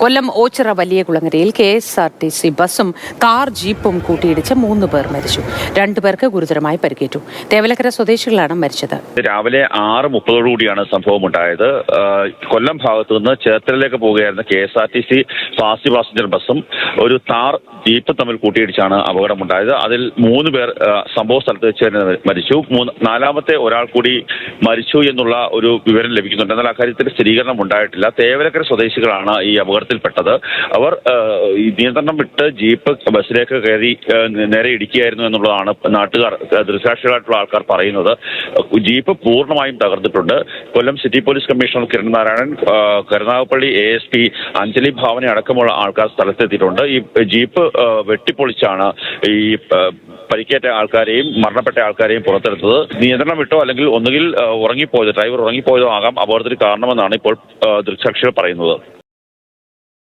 കൊല്ലം ഓച്ചിറ വലിയ കുളങ്ങരയിൽ K S R T C ബസും car ജീപ്പും കൂട്ടിയിടിച്ച് മൂന്ന് പേർ മരിച്ചു. രണ്ടുപേർക്ക് ഗുരുതരമായി പരിക്കേറ്റു. തേവലക്കര സ്വദേശികളാണ് മരിച്ചത്. രാവിലെ ആറ് മുപ്പതോടുകൂടിയാണ് സംഭവം ഉണ്ടായത് കൊല്ലം ഭാഗത്തു നിന്ന് ചേർത്തലയിലേക്ക് പോവുകയായിരുന്ന K S R T C fast passenger ബസ്സും ഒരു താർ ജീപ്പും തമ്മിൽ കൂട്ടിയിടിച്ചാണ് അപകടമുണ്ടായത്. അതിൽ മൂന്ന് പേർ സംഭവ സ്ഥലത്ത് വെച്ച് തന്നെ മരിച്ചു. മൂന്ന് നാലാമത്തെ ഒരാൾ കൂടി മരിച്ചു എന്നുള്ള ഒരു വിവരം ലഭിക്കുന്നുണ്ട്. എന്നാൽ അക്കാര്യത്തിൽ സ്ഥിരീകരണം ഉണ്ടായിട്ടില്ല. തേവരക്കര സ്വദേശികളാണ് ഈ അപകടത്തിൽപ്പെട്ടത്. അവർ നിയന്ത്രണം വിട്ട് ജീപ്പ് ബസ്സിലേക്ക് കയറി നേരെ ഇടിക്കുകയായിരുന്നു എന്നുള്ളതാണ് നാട്ടുകാർ ദൃശാക്ഷികളായിട്ടുള്ള ആൾക്കാർ പറയുന്നത്. ജീപ്പ് പൂർണമായും തകർന്നിട്ടുണ്ട്. Kollam city police commissioner Kiran Narayanan Karunagappally A S P Anjali Bhavana അടക്കമുള്ള ആൾക്കാർ സ്ഥലത്തെത്തിയിട്ടുണ്ട്. ഈ ജീപ്പ് വെട്ടിപ്പൊളിച്ചാണ് ഈ പരിക്കേറ്റ ആൾക്കാരെയും മരണപ്പെട്ട ആൾക്കാരെയും പുറത്തെടുത്തത്. നിയന്ത്രണം വിട്ടോ അല്ലെങ്കിൽ ഒന്നുകിൽ ഉറങ്ങിപ്പോയത് ഡ്രൈവർ ഉറങ്ങിപ്പോയതോ ആകാം അപകടത്തിന് കാരണമെന്നാണ് ഇപ്പോൾ ദൃക്സാക്ഷികൾ പറയുന്നത്.